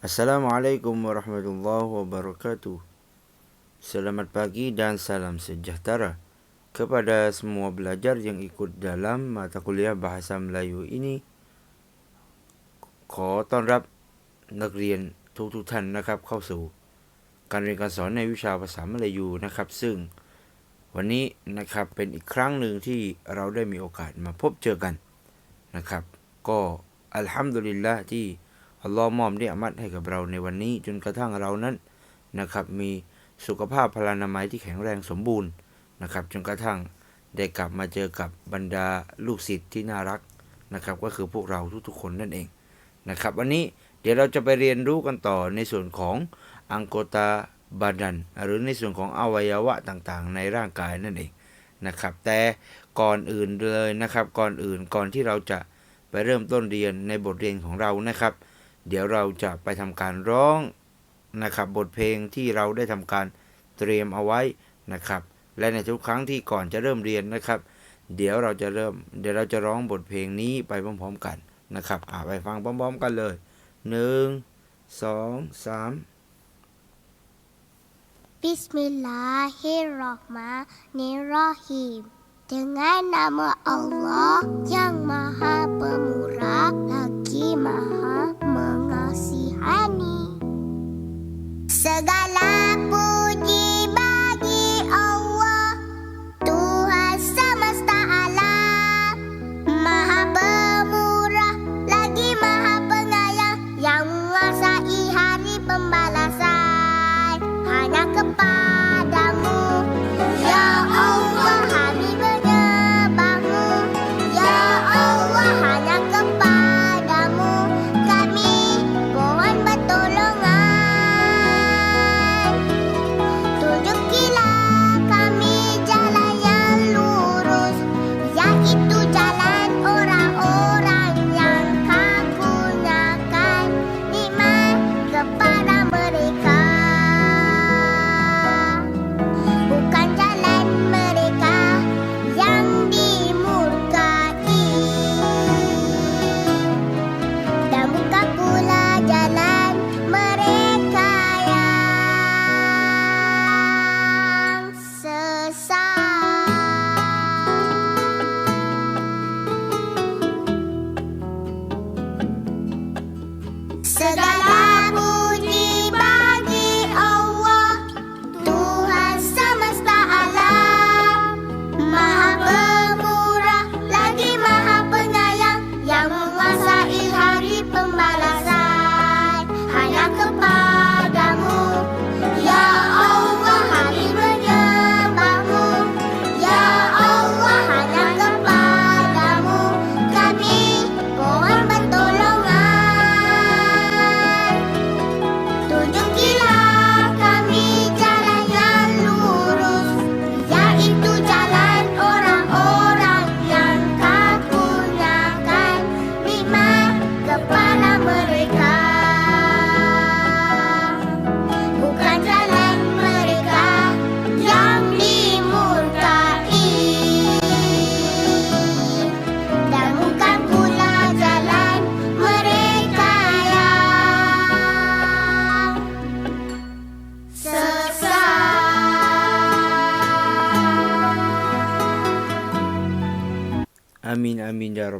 Assalamualaikum warahmatullahi wabarakatuh. Selamat pagi dan salam sejahtera kepada semua pelajar yang ikut dalam mata kuliah bahasa Melayu ini. ขอต้อนรับนักเรียนทุกๆท่านนะครับ เข้าสู่การเรียนการสอนในวิชาภาษามลายูนะครับ ซึ่งวันนี้นะครับเป็นอีกครั้งหนึ่งที่เราได้มีโอกาสมาพบเจอกันนะครับ ก็อัลฮัมดุลิลละที่ อัลลอฮ์มอบได้อามัดให้กับเราในวันนี้จนกระทั่งเรานั้นนะครับ มีสุขภาพพลานามัยที่แข็งแรงสมบูรณ์นะครับ จนกระทั่งได้กลับมาเจอกับบรรดาลูกศิษย์ที่น่ารักนะครับ ก็คือพวกเราทุกๆคนนั่นเองนะครับ วันนี้เดี๋ยวเราจะไปเรียนรู้กันต่อในส่วนของอังโกตาบาดัน หรือในส่วนของอวัยวะต่างๆ ในร่างกายนั่นเองนะครับ แต่ก่อนอื่นเลยนะครับ ก่อนอื่นก่อนที่เราจะไปเริ่มต้นเรียนในบทเรียนของเรานะครับ เดี๋ยวเราจะไปทำการร้องนะครับ บทเพลงที่เราได้ทำการเตรียมเอาไว้นะครับ และในทุกครั้งที่ก่อนจะเริ่มเรียนนะครับ เดี๋ยวเราจะเริ่ม เดี๋ยวเราจะร้องบทเพลงนี้ไปพร้อมๆกันนะครับอ่าไปฟังพร้อม ๆ กันเลยหนึ่งสองสาม Bismillahirrahmanirrahim. Dengan nama Allah yang Maha Pemurah lagi Maha Mengasihani. Segala puji bagi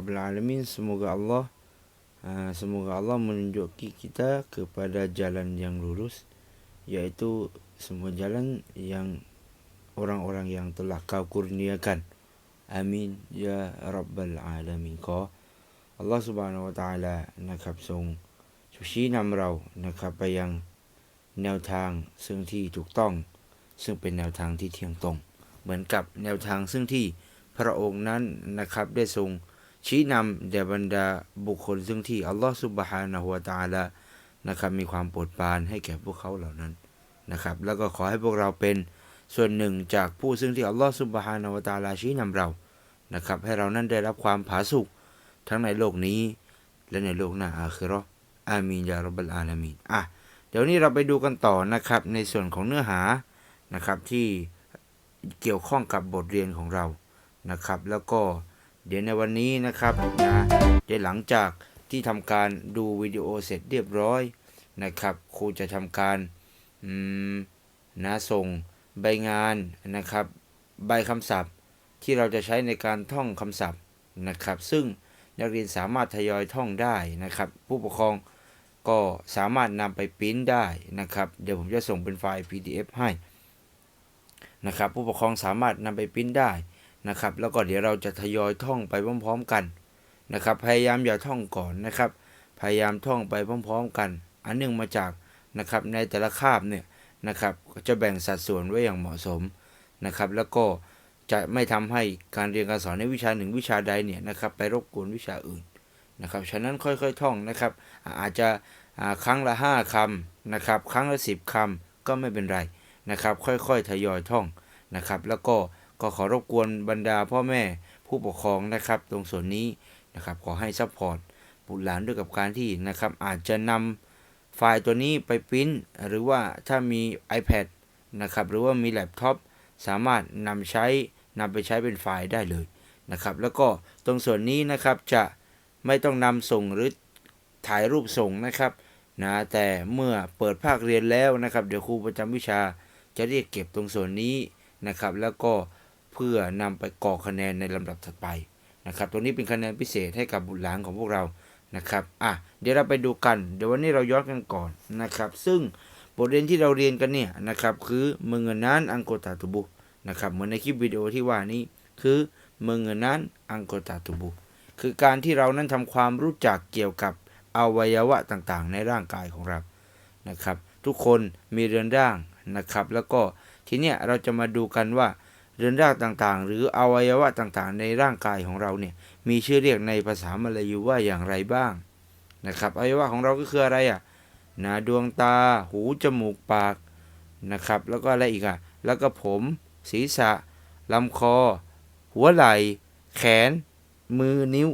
amin ya rabbal alamin. Semoga Allah uh, semoga Allah menunjuki kita kepada jalan yang lurus yaitu semua jalan yang orang-orang yang telah kau kurniakan. Amin ya rabbal alamin. ขอ Allah subhanahu wa ta'ala นะครับทรงชี้นำเรานะครับไปยังแนวทางซึ่งที่ถูกต้อง ซึ่งเป็นแนวทางที่เที่ยงตรง เหมือนกับแนวทางซึ่งที่พระองค์นั้นนะครับได้ทรง ชี้นำแด่บรรดาบุคคลซึ่งที่อัลลอฮฺสุบฮานะฮุวาตาละนะครับมีความโปรดปรานให้แก่พวกเขาเหล่านั้นนะครับ แล้วก็ขอให้พวกเราเป็นส่วนหนึ่งจากผู้ซึ่งที่อัลลอฮฺสุบฮานะฮวตาลาชี้นำเรา นะครับ ให้เรานั้นได้รับความผาสุกทั้งในโลกนี้ และในโลกหน้าอาคิเราะห์อามีนยารับบลอาลามีนอะ เดี๋ยวนี้เราไปดูกันต่อนะครับ ในส่วนของเนื้อหานะครับที่เกี่ยวข้องกับบทเรียนของเรานะครับ แล้วก็ เดี๋ยวในวันนี้นะครับนะเดี๋ยวหลังจากที่ทำการดูวิดีโอเสร็จเรียบร้อยนะครับ ครูจะทำการนะส่งใบงานนะครับ ใบคำศัพท์ที่เราจะใช้ในการท่องคำศัพท์นะครับ ซึ่งนักเรียนสามารถทยอยท่องได้นะครับ ผู้ปกครองก็สามารถนำไปปริ้นได้นะครับ เดี๋ยวผมจะส่งเป็นไฟล์ PDF ให้นะครับ ผู้ปกครองสามารถนำไปปริ้นได้ นะครับ แล้วก็เดี๋ยวเราจะทยอยท่องไปพร้อม ๆ กันนะครับ พยายามอย่าท่องก่อนนะครับ พยายามท่องไปพร้อม ๆ กัน อันหนึ่งมาจากนะครับในแต่ละคาบเนี่ยนะครับจะแบ่งสัดส่วนไว้อย่างเหมาะสมนะครับ แล้วก็จะไม่ทำให้การเรียนการสอนในวิชาหนึ่งวิชาใดเนี่ยนะครับไปรบกวนวิชาอื่นนะครับฉะนั้นค่อยๆท่องนะครับอาจจะครั้งละ 5คำนะครับ ครั้งละ 10คำก็ไม่เป็นไรนะครับ ค่อยๆทยอยท่องนะครับ แล้วก็ ก็ขอรบกวนบรรดาพ่อแม่ผู้ปกครองนะครับ ตรงส่วนนี้นะครับ ขอให้ซัพพอร์ตบุตรหลานด้วยกับการที่นะครับ อาจจะนำไฟล์ตัวนี้ไปปริ้นหรือว่าถ้ามี iPad นะครับ หรือว่ามีแล็ปท็อปสามารถนำใช้นำไปใช้เป็นไฟล์ได้เลยนะครับ แล้วก็ตรงส่วนนี้นะครับจะไม่ต้องนำส่งหรือถ่ายรูปส่งนะครับนะแต่เมื่อเปิดภาคเรียนแล้วนะครับ เดี๋ยวครูประจำวิชาจะเรียกเก็บตรงส่วนนี้นะครับ แล้วก็ เพื่อนำไปกรอคะแนนในลำดับถัดไปนะครับตรงนี้เป็นคะแนนพิเศษให้กับบุตรหลานของพวกเรานะครับ อะ เดี๋ยวเราไปดูกัน เดี๋ยววันนี้เราย้อนกันก่อนนะครับ ซึ่งบทเรียนที่เราเรียนกันเนี่ยนะครับ คือมึงเงินนั้นอังโกตาตุบุนะครับ เหมือนในคลิปวิดีโอที่ว่านี้ คือมึงเงินนั้นอังโกตาตุบุ คือการที่เรานั้นทำความรู้จักเกี่ยวกับอวัยวะต่างๆ ในร่างกายของเรา นะครับ ทุกคนมีเรือนร่างนะครับ แล้วก็ทีเนี้ยเราจะมาดูกันว่า เรือนร่างต่างๆ หรืออวัยวะต่างๆ ในร่างกายของเราเนี่ยมีชื่อเรียกในภาษามลายูว่าอย่างไรบ้างนะครับอวัยวะของเราก็คืออะไรอะนะดวงตา หูจมูกปากนะครับแล้วก็อะไรอีกอะแล้วก็ผม ศีรษะลำคอ หัวไหล่ แขน มือนิ้ว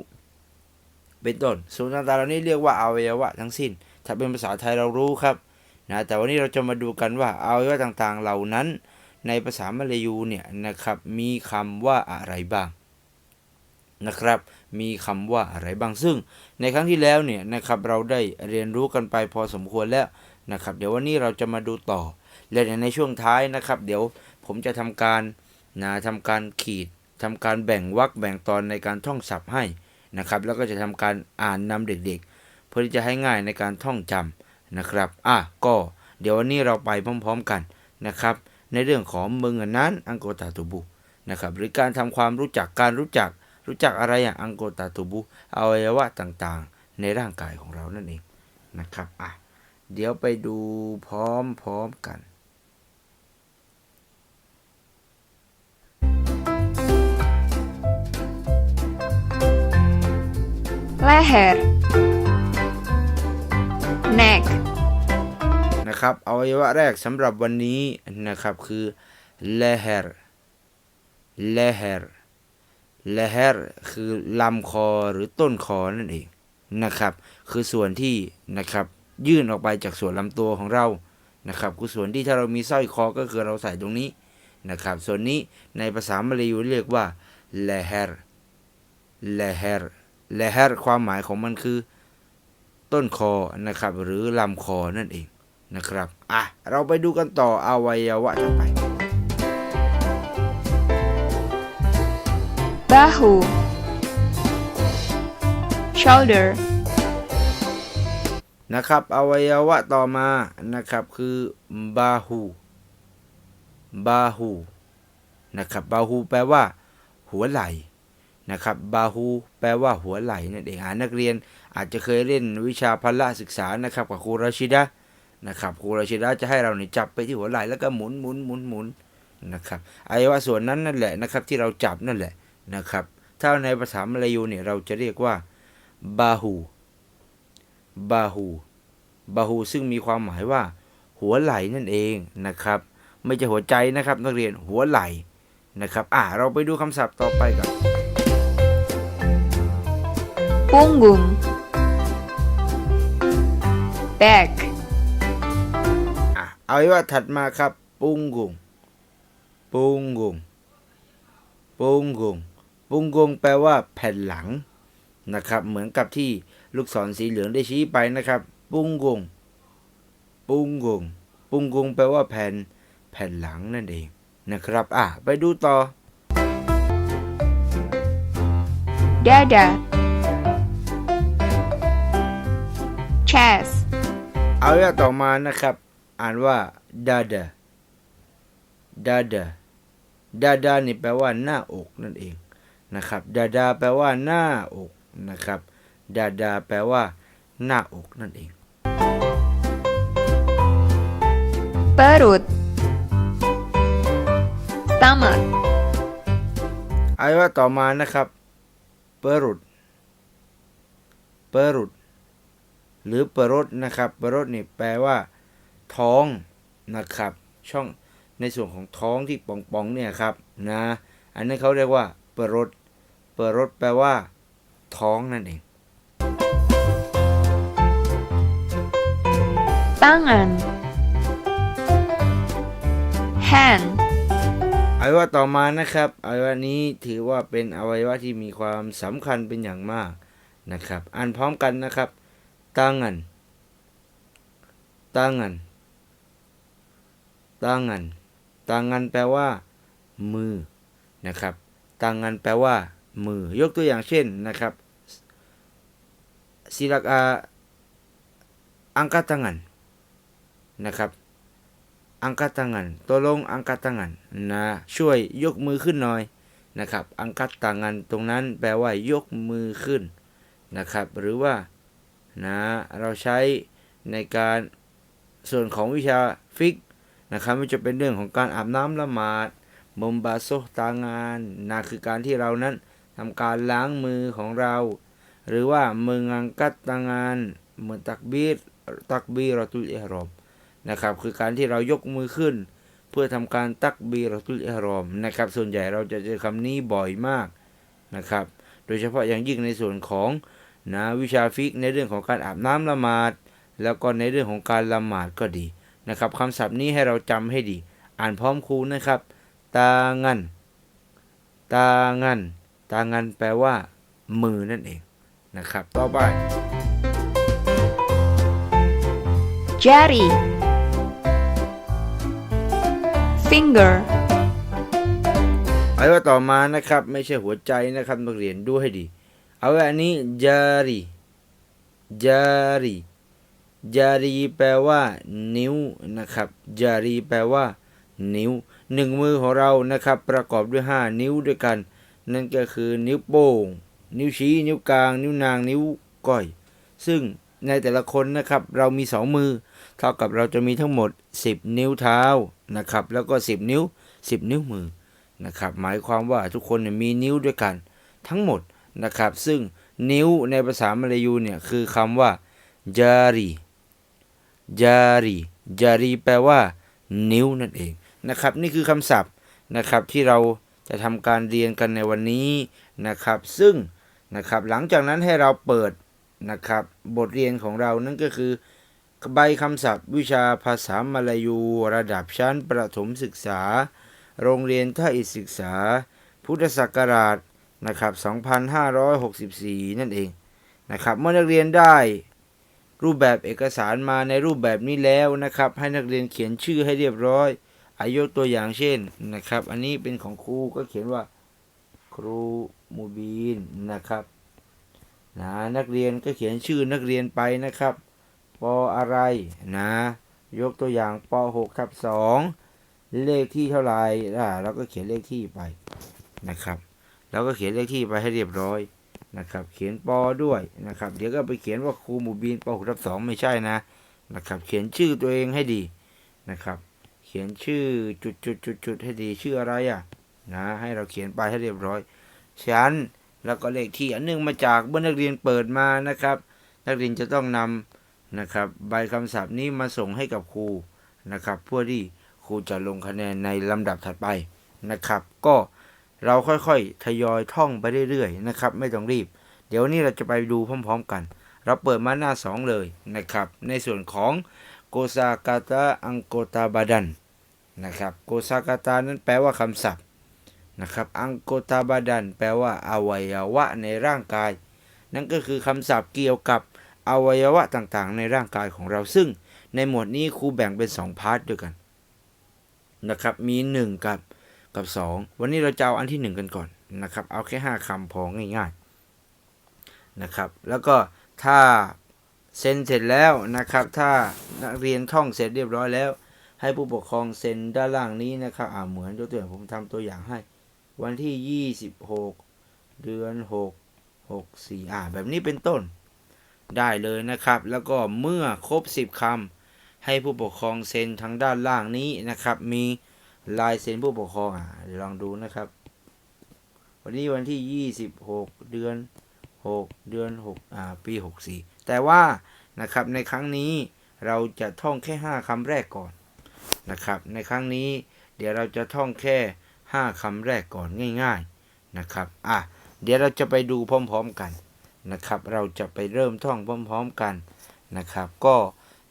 เป็นต้นส่วนต่างๆเหล่านี้เรียกว่าอวัยวะทั้งสิ้น ถ้าเป็นภาษาไทยเรารู้ครับนะแต่วันนี้เราจะมาดูกันว่าอวัยวะต่างๆ เหล่านั้น ในภาษามาลายูเนี่ยนะครับมีคำว่าอะไรบ้างนะครับ มีคำว่าอะไรบ้างซึ่ง ในครั้งที่แล้วเนี่ยนะครับเราได้เรียนรู้กันไปพอสมควรแล้วนะครับ เดี๋ยววันนี้เราจะมาดูต่อ และในช่วงท้ายนะครับ เดี๋ยวผมจะทำการนะทำการขีดทำการแบ่งวรรคแบ่งตอนในการท่องศัพท์ให้นะครับ แล้วก็จะทำการอ่านนำเด็กๆ เพื่อที่จะให้ง่ายในการท่องจำนะครับ อะก็เดี๋ยววันนี้เราไปพร้อม ๆกันนะครับ ในเรื่องของเมึงอันนั้นอังโกตาตูบุนะครับหรือการทำความรู้จักการรู้จักรู้จักอะไรอย่างอังโกตาตูบุอวัยวะต่างๆ ในร่างกายของเรานั่นเองนะครับอะเดี๋ยวไปดูพร้อมๆกัน leher neck นะครับอวัยวะแรกสำหรับวันนี้นะครับคือ leher leher leher คือลำคอหรือต้นคอนั่นเองนะครับ คือส่วนที่นะครับยื่นออกไปจากส่วนลำตัวของเรานะครับ คือส่วนที่ถ้าเรามีสร้อยคอก็คือเราใส่ตรงนี้นะครับ ส่วนนี้ในภาษามลายูเรียกว่า leher leher leher ความหมายของมันคือ ต้นคอนะครับ หรือลำคอนั่นเอง นะครับอะเราไปดูกันต่ออวัยวะต่อไป bahu shoulder นะครับอวัยวะต่อมานะครับคือบาหูบาหูนะครับบาหูแปลว่า หัวไหล่นะครับบาหูแปลว่าหัวไหล่นั่นเองอ่านักเรียนอาจจะเคยเล่นวิชาพละศึกษานะครับกับครูราชิดะ นะครับครูราชิดะจะให้เราเนี่ยจับไปที่หัวไหล่แล้วก็หมุนหมุนหมุนหมุนนะครับอวัยวะส่วนนั้นนั่นแหละนะครับที่เราจับนั่นแหละนะครับ ถ้าในภาษามลายูเนี่ยเราจะเรียกว่าบาหูบาหูบาหูซึ่งมีความหมายว่า หัวไหล่นั่นเองนะครับ ไม่ใช่หัวใจนะครับนักเรียนหัวไหล่นะครับ อ่าเราไปดูคำศัพท์ต่อไปกัน punggung back อาไว้ว่าถัดมาครับปุงกุงปุงกุงปุงกุงปุงกุงแปลว่าแผ่นหลังนะครับ เหมือนกับที่ลูกศรสีเหลืองได้ชี้ไปนะครับ ปุงกุงปุงกงปุงกงแปลว่าแผ่นแผ่นหลังนั่นเองนะครับ อะ ไปดูต่อ dada chest เอาละต่อมานะครับ อ่านว่าดาดาดาดาดาดานี่แปลว่าหน้าอกนั่นเองนะครับดาดาแปลว่าหน้าอกนะครับดาดาแปลว่า หน้าอกนั่นเอง perut stomach เอาละต่อมานะครับเปรุดเปรุดหรือเปรดนะครับเปรดนี่แปลว่า ท้องนะครับ ช่องในส่วนของท้องที่ป่องๆเนี่ยครับนะอันนั้นเขาเรียกว่าเปรดเปรดแปลว่า ท้องนั่นเอง tangan hand อวัยวะต่อมานะครับอวัยวะนี้ถือว่าเป็นอวัยวะที่มีความสำคัญเป็นอย่างมากนะครับ อ่านพร้อมกันนะครับตั้งงันตั้งงัน ตั้งันตั้งันแปลว่า มือนะครับตั้งันแปลว่า มือ ยกตัวอย่างเช่นนะครับศิลักอาอังก t tangan นะครับ angkat tangan tolong angkat tangan นะช่วยยกมือขึ้นหน่อยนะครับ angkat tangan ตรงนั้นแปลว่ายกมือขึ้นนะครับ หรือว่านะเราใช้ในการส่วนของวิชาฟิก นะครับไม่จะเป็นเรื่องของการอาบน้ำละหมาดมมบาโซตางานนะคือการที่เรานั้นทำการล้างมือของเรา หรือว่ามืออังกัดตางานเหมือนตักบีรตักบีรตุลเอฮรอมนะครับคือการที่เรายกมือขึ้น เพื่อทำการตักบีรตุลเอฮรอมนะครับส่วนใหญ่เราจะเจอคำนี้บ่อยมากนะครับ โดยเฉพาะอย่างยิ่งในส่วนของนะวิชาฟิกในเรื่องของการอาบน้ำละหมาด แล้วก็ในเรื่องของการละหมาดก็ดี นะครับคำศัพท์นี้ให้เราจำให้ดี อ่านพร้อมครูนะครับ ตางัน ตางัน ตางันแปลว่า มือนั่นเองนะครับ ต่อไป jari finger เอาไว้ต่อมานะครับ ไม่ใช่หัวใจนะครับนักเรียนดูให้ดี เอาไว้อันนี้จา รีจารีแปลว่า นิ้วนะครับจารีแปลว่า นิ้วหนึ่งมือของเรานะครับ ประกอบด้วยห้านิ้วด้วยกัน นั่นก็คือนิ้วโป้ง นิ้วชี้ นิ้วกลาง นิ้วนาง นิ้วก้อย ซึ่งในแต่ละคนนะครับ เรามีสองมือ เท่ากับเราจะมีทั้งหมด 10 นิ้วเท้านะครับ แล้วก็ 10 นิ้ว 10 นิ้วมือนะครับ หมายความว่าทุกคนมีนิ้วด้วยกัน ทั้งหมดนะครับ ซึ่งนิ้วในภาษามลายูเนี่ยคือคำว่าจารี จารีจารีแปลว่า นิ้วนั่นเองนะครับ นี่คือคำศัพท์นะครับที่เราจะทำการเรียนกันในวันนี้นะครับ ซึ่งนะครับหลังจากนั้นให้เราเปิดนะครับ บทเรียนของเรานั่นก็คือ ใบคำศัพท์วิชาภาษามาลายู ระดับชั้นประถมศึกษา โรงเรียนท่าอิศึกษา พุทธศักราชนะครับ 2564 นั่นเองนะครับ เมื่อนักเรียนได้ รูปแบบเอกสารมาในรูปแบบนี้แล้วนะครับ ให้นักเรียนเขียนชื่อให้เรียบร้อยอายกตัวอย่างเช่นนะครับ อันนี้เป็นของครูก็เขียนว่า ครูมูบีนนะครับนะนักเรียนก็เขียนชื่อนักเรียนไปนะครับปออะไรนะ ยกตัวอย่างป .6 ทับ2เลขที่เท่าไหร่อ่าเราก็เขียนเลขที่ไปนะครับเราก็เขียนเลขที่ไปให้เรียบร้อย นะครับ เขียนปอด้วยนะครับ เดี๋ยวก็ไปเขียนว่าครูหมูบีนปหกทับสองไม่ใช่นะนะครับ เขียนชื่อตัวเองให้ดีนะครับ เขียนชื่อจุดจุดจุดจุดให้ดีชื่ออะไรอะนะให้เราเขียนไปให้เรียบร้อยชั้นแล้วก็เลขที่อันหนึงมาจากเมื่อนักเรียนเปิดมานะครับ นักเรียนจะต้องนำนะครับ ใบคำศัพท์นี้มาส่งให้กับครูนะครับเพื่อที่ครูจะลงคะแนนในลำดับถัดไปนะครับ ก็ เราค่อยๆ ทยอยท่องไปเรื่อยๆนะครับ ไม่ต้องรีบ เดี๋ยวนี้เราจะไปดูพร้อมๆกัน เราเปิดมาหน้า 2 เลยนะครับ ในส่วนของโกซากาตาอังโกตาบาดันนะครับโกซากาตานั้นแปลว่าคำศัพท์นะครับอังโกตาบาดันแปลว่าอวัยวะในร่างกาย นั่นก็คือคำศัพท์เกี่ยวกับอวัยวะต่างๆ ในร่างกายของเราซึ่งในหมวดนี้ครูแบ่งเป็นสองพาร์ทด้วยกันนะครับมี 1 กับ กับ 2 วันนี้เราจะเอาอันที่ 1 กันก่อนนะครับ เอาแค่ 5คำพอง่ายๆนะครับ แล้วก็ถ้าเซ็นเสร็จแล้วนะครับ ถ้านักเรียนท่องเสร็จเรียบร้อยแล้ว ให้ผู้ปกครองเซ็นด้านล่างนี้นะครับอ่าเหมือนยกตัวอย่างผมทำตัวอย่างให้ วันที่ 26 เดือน 6 6 4อ่าแบบนี้เป็นต้นได้เลยนะครับ แล้วก็เมื่อครบ 10คำให้ผู้ปกครองเซ็นทางด้านล่างนี้นะครับ มี ลายเซ็นผู้ปกครองอ่าเดี๋ยวลองดูนะครับ วันนี้วันที่ 26 เดือน 6 เดือน6อ่าปี 64 แต่ว่านะครับในครั้งนี้เราจะท่องแค่ 5คำแรกก่อนนะครับ ในครั้งนี้เดี๋ยวเราจะท่องแค่ 5คำแรกก่อนง่ายๆนะครับอะเดี๋ยวเราจะไปดูพร้อม ๆกันนะครับ เราจะไปเริ่มท่องพร้อม ๆกันนะครับ ก็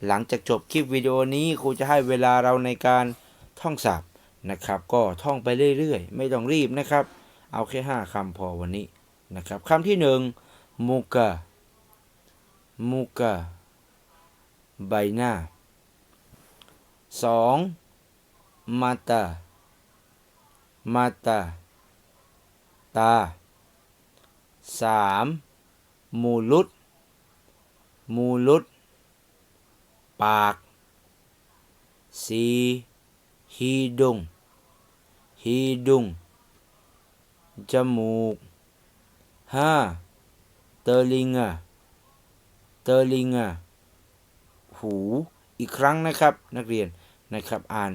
หลังจากจบคลิปวิดีโอนี้ครูจะให้เวลาเราในการท่องศัพท์ นะครับ ก็ท่องไปเรื่อยๆ ไม่ต้องรีบนะครับ เอาแค่ห้าคำพอวันนี้นะครับคำที่หนึ่งมุกะมุกะใบหน้าสองมาตามาตาตาสามมูลุดมูลุดปากสีฮี ดุงฮีดุงจมูกห้าเตอลิงอะเตอลิงะหูอีกครั้งนะครับ นักเรียนนะครับอ่าน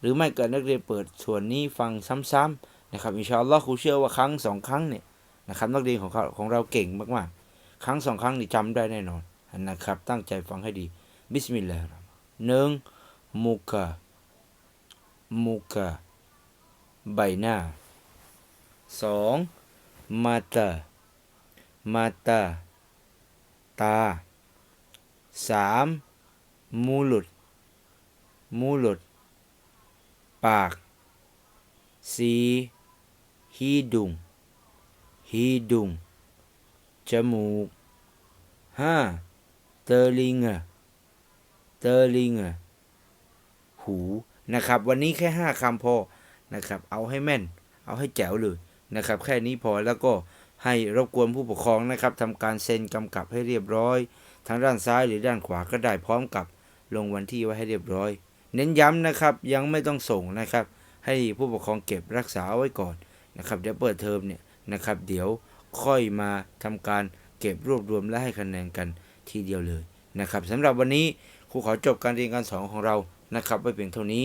หรือไม่ก็นักเรียนเปิดส่วนนี้ฟังซ้ำๆนะครับอินชาอัลลอฮ์ครูเชื่อว่าครั้งสองครั้งเนี่ยนะครับนักเรียนของเขาของเราเก่งมากๆ ครั้งสองครั้งนี่จำได้แน่นอนนะครับ ตั้งใจฟังให้ดีบิสมิลลาห์หนึ่งมุกะมุกะ ใบหน้าสองมาตามาตาตาสามมูลุดมูลุดปากสี่ฮีดุงฮีดุงจมูกห้าเตอลิงะเตอลิงะหูนะครับ วันนี้แค่ห้าคำพอ นะครับ เอาให้แม่น เอาให้แจ๋วเลยนะครับ แค่นี้พอแล้วก็ให้รบกวนผู้ปกครองนะครับทำการเซ็นกำกับให้เรียบร้อยทางด้านซ้ายหรือด้านขวาก็ได้พร้อมกับลงวันที่ไว้ให้เรียบร้อย เน้นย้ำนะครับยังไม่ต้องส่งนะครับ ให้ผู้ปกครองเก็บรักษาไว้ก่อนนะครับเดี๋ยวเปิดเทอมเนี่ยนะครับ เดี๋ยวค่อยมาทำการเก็บรวบรวมและให้คะแนนกันทีเดียวเลยนะครับสำหรับวันนี้ครูขอจบการเรียนการสอนของเรานะครับไว้เพียงเท่านี้